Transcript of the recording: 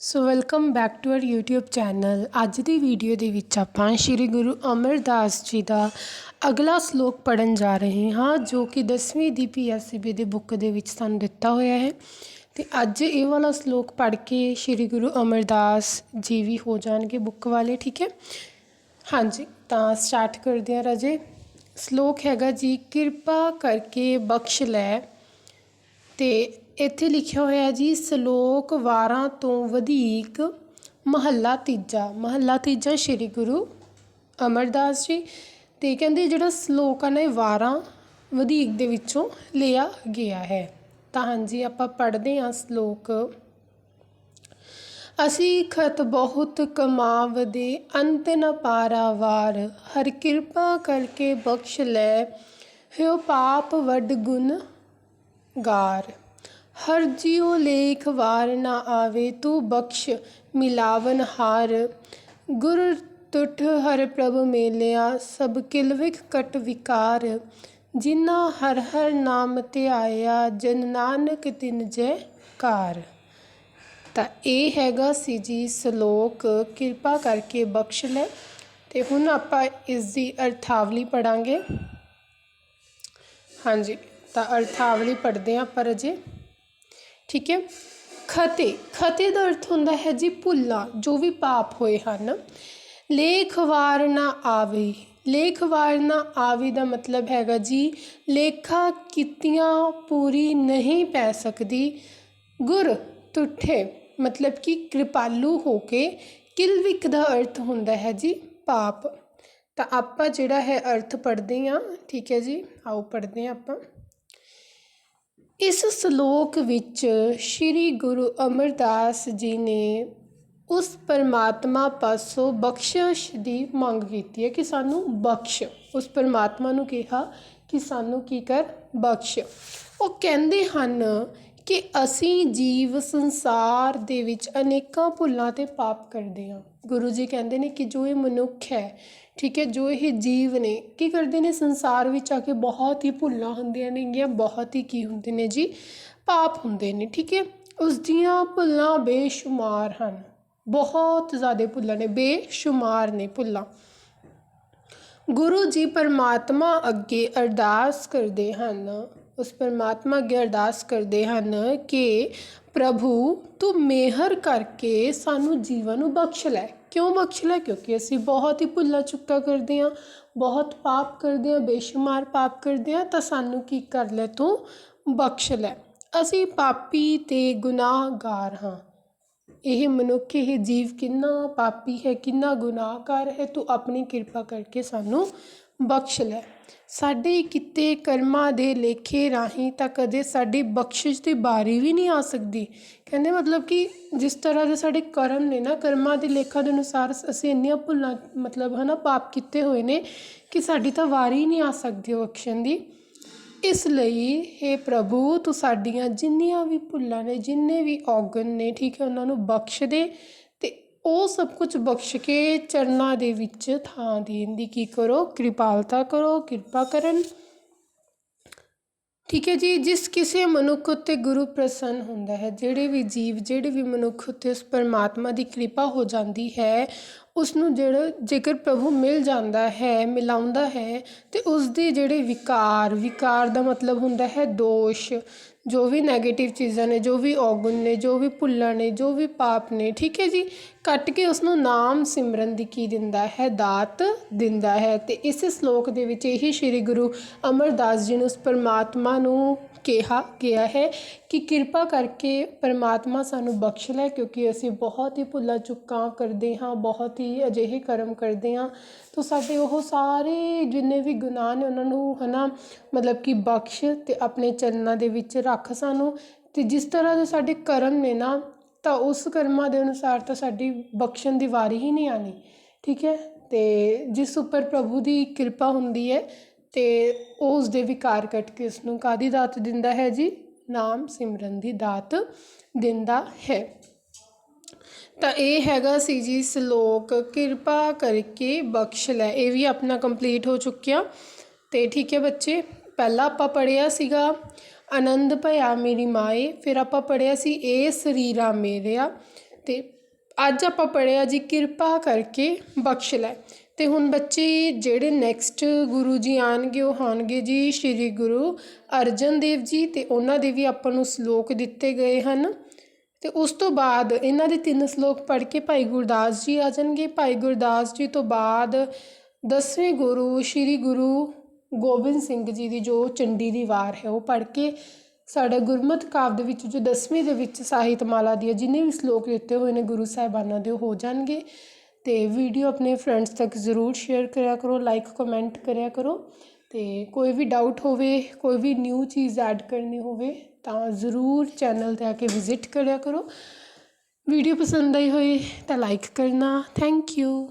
So welcome back to our YouTube channel ਅੱਜ ਦੀ video ਦੇ ਵਿੱਚ ਆਪਾਂ ਸ੍ਰੀ ਗੁਰੂ ਅਮਰਦਾਸ ਜੀ ਦਾ ਅਗਲਾ ਸ਼ਲੋਕ ਪੜਨ ਜਾ ਰਹੇ ਹਾਂ, ਜੋ ਕਿ 10ਵੀਂ ਦੀ PSCB ਦੇ ਬੁੱਕ ਦੇ ਵਿੱਚ ਸਾਨੂੰ ਦਿੱਤਾ ਹੋਇਆ ਹੈ। ਤੇ ਅੱਜ ਇਹ ਵਾਲਾ ਸ਼ਲੋਕ ਪੜ ਕੇ ਸ੍ਰੀ ਗੁਰੂ ਅਮਰਦਾਸ ਜੀ ਵੀ ਹੋ ਜਾਣਗੇ ਬੁੱਕ ਵਾਲੇ, ਠੀਕ ਹੈ? ਹਾਂਜੀ, ਤਾਂ ਸਟਾਰਟ ਕਰਦੇ ਹਾਂ ਰਾਜੇ। ਸ਼ਲੋਕ ਹੈਗਾ ਜੀ, ਕਿਰਪਾ ਕਰਕੇ ਬਖਸ਼ ਲੈ ਤੇ ਇੱਥੇ ਲਿਖਿਆ ਹੋਇਆ ਜੀ, ਸ਼ਲੋਕ ਵਾਰਾਂ ਤੋਂ ਵਧੀਕ, ਮਹੱਲਾ ਤੀਜਾ। ਮਹੱਲਾ ਤੀਜਾ ਸ੍ਰੀ ਗੁਰੂ ਅਮਰਦਾਸ ਜੀ। ਤੇ ਕਹਿੰਦੇ ਜਿਹੜਾ ਸ਼ਲੋਕ ਆ ਨਾ, ਇਹ ਵਾਰਾਂ ਵਧੀਕ ਦੇ ਵਿੱਚੋਂ ਲਿਆ ਗਿਆ ਹੈ। ਤਾਂ ਹਾਂਜੀ, ਆਪਾਂ ਪੜ੍ਹਦੇ ਹਾਂ ਸ਼ਲੋਕ। ਅਸੀਂ ਖਤ ਬਹੁਤ ਕਮਾਵਦੇ, ਅੰਤ ਨ ਪਾਰਾਵਾਰ ਹਰ ਕਿਰਪਾ ਕਰਕੇ ਬਖਸ਼ ਲੈ ਹਿਓ ਪਾਪ ਵੱਡ ਗੁਣ ਗਾਰ। ਹਰ ਜਿਉ ਲੇਖ ਵਾਰ ਨਾ ਆਵੇ, ਤੂੰ ਬਖਸ਼ ਮਿਲਾਵਨ ਹਾਰ। ਗੁਰ ਤੁਠ ਹਰ ਪ੍ਰਭ ਮੇਲਿਆ, ਸਭ ਕਿਲਵਿਕ ਕਟ ਵਿਕਾਰ। ਜਿਨਾ ਹਰ ਹਰ ਨਾਮ ਧਿਆਇਆ, ਜਨ ਨਾਨਕ ਤਿਨ ਜੈ ਕਾਰ। ਤਾਂ ਇਹ ਹੈਗਾ ਸੀ ਜੀ ਸ਼ਲੋਕ, ਕਿਰਪਾ ਕਰਕੇ ਬਖਸ਼ ਲੈ। ਤੇ ਹੁਣ ਆਪਾਂ ਇਸ ਦੀ ਅਰਥਾਵਲੀ ਪੜਾਂਗੇ ਹਾਂਜੀ, ਤਾਂ ਅਰਥਾਵਲੀ ਪੜਦੇ ਹਾਂ ਪਰ ਅਜੇ। ਠੀਕ ਹੈ? ਖਤੇ ਖਤੇ ਦਾ ਅਰਥ ਹੁੰਦਾ ਹੈ ਜੀ ਭੁੱਲਾਂ, ਜੋ ਵੀ ਪਾਪ ਹੋਏ ਹਨ। ਲੇਖ ਵਾਰ ਨਾ ਆਵੇ, ਲੇਖ ਵਾਰ ਨਾ ਆਵੇ ਦਾ ਮਤਲਬ ਹੈਗਾ ਜੀ, ਲੇਖਾ ਕੀਤੀਆਂ ਪੂਰੀ ਨਹੀਂ ਪੈ ਸਕਦੀ। ਗੁਰ ਤੁਠੇ, ਮਤਲਬ ਕਿ ਕਿਰਪਾਲੂ ਹੋ ਕੇ ਕਿਲਵਿਕ ਦਾ ਅਰਥ ਹੁੰਦਾ ਹੈ ਜੀ ਪਾਪ। ਤਾਂ ਆਪਾਂ ਜਿਹੜਾ ਹੈ ਅਰਥ ਪੜ੍ਹਦੇ ਹਾਂ, ਠੀਕ ਹੈ ਜੀ? ਆਓ ਪੜ੍ਹਦੇ ਹਾਂ ਆਪਾਂ। ਇਸ ਸ਼ਲੋਕ ਵਿੱਚ ਸ੍ਰੀ ਗੁਰੂ ਅਮਰਦਾਸ ਜੀ ਨੇ ਉਸ ਪਰਮਾਤਮਾ ਪਾਸੋਂ ਬਖਸ਼ਿਸ਼ ਦੀ ਮੰਗ ਕੀਤੀ ਹੈ ਕਿ ਸਾਨੂੰ ਬਖਸ਼। ਉਸ ਪਰਮਾਤਮਾ ਨੂੰ ਕਿਹਾ ਕਿ ਸਾਨੂੰ ਕੀ ਕਰ? ਬਖਸ਼। ਉਹ ਕਹਿੰਦੇ ਹਨ ਕਿ ਅਸੀਂ ਜੀਵ ਸੰਸਾਰ ਦੇ ਵਿੱਚ ਅਨੇਕਾਂ ਭੁੱਲਾਂ ਤੇ ਪਾਪ ਕਰਦੇ ਹਾਂ। ਗੁਰੂ ਜੀ ਕਹਿੰਦੇ ਨੇ ਕਿ ਜੋ ਇਹ ਮਨੁੱਖ ਹੈ, ਠੀਕ ਹੈ, ਜੋ ਇਹ ਜੀਵ ਨੇ, ਕੀ ਕਰਦੇ ਨੇ? ਸੰਸਾਰ ਵਿੱਚ ਆ ਕੇ ਬਹੁਤ ਹੀ ਭੁੱਲਾਂ ਹੁੰਦੀਆਂ ਨੇਗੀਆਂ ਬਹੁਤ ਹੀ ਕੀ ਹੁੰਦੇ ਨੇ ਜੀ? ਪਾਪ ਹੁੰਦੇ ਨੇ, ਠੀਕ ਹੈ? ਉਸ ਦੀਆਂ ਭੁੱਲਾਂ ਬੇਸ਼ੁਮਾਰ ਹਨ। ਬਹੁਤ ਜ਼ਿਆਦਾ ਭੁੱਲਾਂ ਨੇ, ਬੇਸ਼ੁਮਾਰ ਨੇ ਭੁੱਲਾਂ। ਗੁਰੂ ਜੀ ਪਰਮਾਤਮਾ ਅੱਗੇ ਅਰਦਾਸ ਕਰਦੇ ਹਨ ਉਸ ਪਰਮਾਤਮਾ ਅੱਗੇ ਅਰਦਾਸ ਕਰਦੇ ਹਨ ਕਿ ਪ੍ਰਭੂ, ਤੂੰ ਮਿਹਰ ਕਰਕੇ ਸਾਨੂੰ ਜੀਵਨ ਨੂੰ ਬਖਸ਼ ਲੈ। ਕਿਉਂ ਬਖਸ਼ ਲੈ? ਕਿਉਂਕਿ ਅਸੀਂ ਬਹੁਤ ਹੀ ਭੁੱਲਾ ਚੁੱਕਾ ਕਰਦੇ ਹਾਂ, ਬਹੁਤ ਪਾਪ ਕਰਦੇ ਹਾਂ, ਬੇਸ਼ੁਮਾਰ ਪਾਪ ਕਰਦੇ ਹਾਂ, ਤਾਂ ਸਾਨੂੰ ਕੀ ਕਰ ਲੈ ਤੂੰ? ਬਖਸ਼ ਲੈ। ਅਸੀਂ ਪਾਪੀ ਤੇ ਗੁਨਾਹਗਾਰ ਹਾਂ। ਇਹ ਮਨੁੱਖ, ਇਹ ਜੀਵ ਕਿੰਨਾ ਪਾਪੀ ਹੈ, ਕਿੰਨਾ ਗੁਨਾਹਗਾਰ ਹੈ, ਤੂੰ ਆਪਣੀ ਕਿਰਪਾ ਕਰਕੇ ਸਾਨੂੰ ਬਖਸ਼ ਲੈ। ਸਾਡੇ ਕਿਤੇ ਕਰਮਾਂ ਦੇ ਲੇਖੇ ਰਾਹੀਂ ਤਾਂ ਕਦੇ ਸਾਡੀ ਬਖਸ਼ਿਸ਼ ਦੀ ਬਾਰੀ ਵੀ ਨਹੀਂ ਆ ਸਕਦੀ। ਕਹਿੰਦੇ ਮਤਲਬ ਕਿ ਜਿਸ ਤਰ੍ਹਾਂ ਦੇ ਸਾਡੇ ਕਰਮ ਨੇ ਨਾ, ਕਰਮਾਂ ਦੇ ਲੇਖਾਂ ਦੇ ਅਨੁਸਾਰ ਅਸੀਂ ਇੰਨੀਆਂ ਭੁੱਲਾਂ, ਮਤਲਬ ਹਨਾ, ਪਾਪ ਕੀਤੇ ਹੋਏ ਨੇ ਕਿ ਸਾਡੀ ਤਾਂ ਵਾਰੀ ਨਹੀਂ ਆ ਸਕਦੀ ਉਹ ਬਖਸ਼ਣ ਦੀ। ਇਸ ਲਈ हे ਪ੍ਰਭੂ, ਤੂੰ ਸਾਡੀਆਂ ਜਿੰਨੀਆਂ ਵੀ ਭੁੱਲਾਂ ਨੇ, ਜਿੰਨੇ ਵੀ ਔਗਨ ਨੇ, ਠੀਕ ਹੈ, ਉਹਨਾਂ ਨੂੰ ਬਖਸ਼ ਦੇ ਉਹ ਸਭ ਕੁਝ ਬਖਸ਼ ਕੇ ਚਰਨਾਂ ਦੇ ਵਿੱਚ ਥਾਂ ਦੇਣ ਦੀ ਕੀ ਕਰੋ? ਕਿਰਪਾਲਤਾ ਕਰੋ, ਕਿਰਪਾ ਕਰਨ। ਠੀਕ ਹੈ ਜੀ, ਜਿਸ ਕਿਸੇ ਮਨੁੱਖ ਉੱਤੇ ਗੁਰੂ ਪ੍ਰਸੰਨ ਹੁੰਦਾ ਹੈ, ਜਿਹੜੇ ਵੀ ਜੀਵ, ਜਿਹੜੇ ਵੀ ਮਨੁੱਖ ਉੱਤੇ ਉਸ ਪਰਮਾਤਮਾ ਦੀ ਕਿਰਪਾ ਹੋ ਜਾਂਦੀ ਹੈ ਉਸ ਨੂੰ ਜਿਹੜਾ, ਜੇਕਰ ਪ੍ਰਭੂ ਮਿਲ ਜਾਂਦਾ ਹੈ, ਮਿਲਾਉਂਦਾ ਹੈ, ਤੇ ਉਸ ਦੇ ਜਿਹੜੇ ਵਿਕਾਰ ਵਿਕਾਰ ਦਾ ਮਤਲਬ ਹੁੰਦਾ ਹੈ ਦੋਸ਼। ਜੋ ਵੀ ਨੈਗੇਟਿਵ ਚੀਜ਼ਾਂ ਨੇ, ਜੋ ਵੀ ਔਗੁਣ ਨੇ, ਜੋ ਵੀ ਭੁੱਲਾਂ ਨੇ, ਜੋ ਵੀ ਪਾਪ ਨੇ, ਠੀਕ ਹੈ ਜੀ? ਕੱਟ ਕੇ ਉਸ ਨੂੰ ਨਾਮ ਸਿਮਰਨ ਦੀ ਕੀ ਦਿੰਦਾ ਹੈ? ਦਾਤ ਦਿੰਦਾ ਹੈ। ਤੇ ਇਸ ਸ਼ਲੋਕ ਦੇ ਵਿੱਚ ਇਹੀ ਸ੍ਰੀ ਗੁਰੂ ਅਮਰਦਾਸ ਜੀ ਨੂੰ ਉਸ ਪਰਮਾਤਮਾ ਨੂੰ ਕਿਹਾ ਗਿਆ ਹੈ ਕਿ ਕਿਰਪਾ ਕਰਕੇ ਪਰਮਾਤਮਾ ਸਾਨੂੰ ਬਖਸ਼ ਲੈ, ਕਿਉਂਕਿ ਅਸੀਂ ਬਹੁਤ ਹੀ ਭੁੱਲਾਂ ਚੁੱਕਾਂ ਕਰਦੇ ਹਾਂ, ਬਹੁਤ ਹੀ ਅਜਿਹੇ ਕਰਮ ਕਰਦੇ ਹਾਂ। ਤਾਂ ਸਾਡੇ ਉਹ ਸਾਰੇ ਜਿੰਨੇ ਵੀ ਗੁਨਾਹ ਨੇ, ਉਹਨਾਂ ਨੂੰ ਹਨਾ, ਮਤਲਬ ਕਿ ਬਖਸ਼ ਤੇ ਆਪਣੇ ਚਰਨਾਂ ਦੇ ਵਿੱਚ ਰੱਖ ਸਾਨੂੰ। ਤੇ ਜਿਸ ਤਰ੍ਹਾਂ ਦੇ ਸਾਡੇ ਕਰਮ ਨੇ ਨਾ, ਤਾਂ ਉਸ ਕਰਮਾਂ ਦੇ ਅਨੁਸਾਰ ਤਾਂ ਸਾਡੀ ਬਖਸ਼ਣ ਦੀ ਵਾਰੀ ਹੀ ਨਹੀਂ ਆਣੀ ਠੀਕ ਹੈ? ਤੇ ਜਿਸ ਉੱਪਰ ਪ੍ਰਭੂ ਦੀ ਕਿਰਪਾ ਹੁੰਦੀ ਹੈ ਤੇ ਉਹ ਉਸਦੇ ਵਿਕਾਰ ਕੱਟ ਕੇ ਉਸ ਨੂੰ ਕਾਦੀ ਦਾਤ ਦਿੰਦਾ ਹੈ ਜੀ? ਨਾਮ ਸਿਮਰਨ ਦੀ ਦਾਤ ਦਿੰਦਾ ਹੈ। ਤਾਂ ਇਹ ਹੈਗਾ ਸੀ ਜੀ ਸ਼ਲੋਕ, ਕਿਰਪਾ ਕਰਕੇ ਬਖਸ਼ ਲੈ। ਇਹ ਵੀ ਆਪਣਾ ਕੰਪਲੀਟ ਹੋ ਚੁੱਕਿਆ। ਤੇ ਠੀਕ ਹੈ ਬੱਚੇ, ਪਹਿਲਾਂ ਆਪਾਂ ਪੜਿਆ ਸੀਗਾ ਆਨੰਦ ਭਇਆ ਮੇਰੀ ਮਾਏ ਫਿਰ ਆਪਾਂ ਪੜਿਆ ਸੀ ਏ ਸਰੀਰਾ ਮੇਰਿਆ ਤੇ ਅੱਜ ਆਪਾਂ ਪੜ੍ਹਿਆ ਜੀ, ਕਿਰਪਾ ਕਰਕੇ ਬਖਸ਼ ਲੈ ਤੇ ਹੁਣ ਬੱਚੇ ਜਿਹੜੇ ਨੈਕਸਟ ਗੁਰੂ ਜੀ ਆਣਗੇ ਉਹ ਹੋਣਗੇ ਜੀ ਸ੍ਰੀ ਗੁਰੂ ਅਰਜਨ ਦੇਵ ਜੀ ਤੇ ਉਹਨਾਂ ਦੇ ਵੀ ਆਪਾਂ ਨੂੰ ਸ਼ਲੋਕ ਦਿੱਤੇ ਗਏ ਹਨ। ਤੇ ਉਸ ਤੋਂ ਬਾਅਦ ਇਹਨਾਂ ਦੇ ਤਿੰਨ ਸ਼ਲੋਕ ਪੜ੍ਹ ਕੇ ਭਾਈ ਗੁਰਦਾਸ ਜੀ ਆ ਜਾਣਗੇ। ਭਾਈ ਗੁਰਦਾਸ ਜੀ ਤੋਂ ਬਾਅਦ ਦਸਵੇਂ ਗੁਰੂ ਸ੍ਰੀ ਗੁਰੂ ਗੋਬਿੰਦ ਸਿੰਘ ਜੀ ਦੀ ਜੋ ਚੰਡੀ ਦੀ ਵਾਰ ਹੈ, ਉਹ ਪੜ੍ਹ ਕੇ ਸਾਡਾ ਗੁਰਮਤਿ ਕਾਵ ਦੇ ਵਿੱਚ ਜੋ ਦਸਵੀਂ ਦੇ ਵਿੱਚ ਸਾਹਿਤ ਮਾਲਾ ਦੀ ਜਿੰਨੇ ਵੀ ਸ਼ਲੋਕ ਦਿੱਤੇ ਹੋਏ ਨੇ ਗੁਰੂ ਸਾਹਿਬਾਨਾਂ ਦੇ, ਉਹ ਹੋ ਜਾਣਗੇ। ਅਤੇ ਵੀਡੀਓ ਆਪਣੇ ਫਰੈਂਡਸ ਤੱਕ ਜ਼ਰੂਰ ਸ਼ੇਅਰ ਕਰਿਆ ਕਰੋ ਲਾਈਕ ਕਮੈਂਟ ਕਰਿਆ ਕਰੋ ਅਤੇ ਕੋਈ ਵੀ ਡਾਊਟ ਹੋਵੇ, ਕੋਈ ਵੀ ਨਿਊ ਚੀਜ਼ ਐਡ ਕਰਨੀ ਹੋਵੇ ਤਾਂ ਜ਼ਰੂਰ ਚੈਨਲ ਤੇ ਆ ਕੇ ਵਿਜ਼ਿਟ ਕਰਿਆ ਕਰੋ। ਵੀਡੀਓ ਪਸੰਦ ਆਈ ਹੋਏ ਤਾਂ ਲਾਈਕ ਕਰਨਾ। Thank you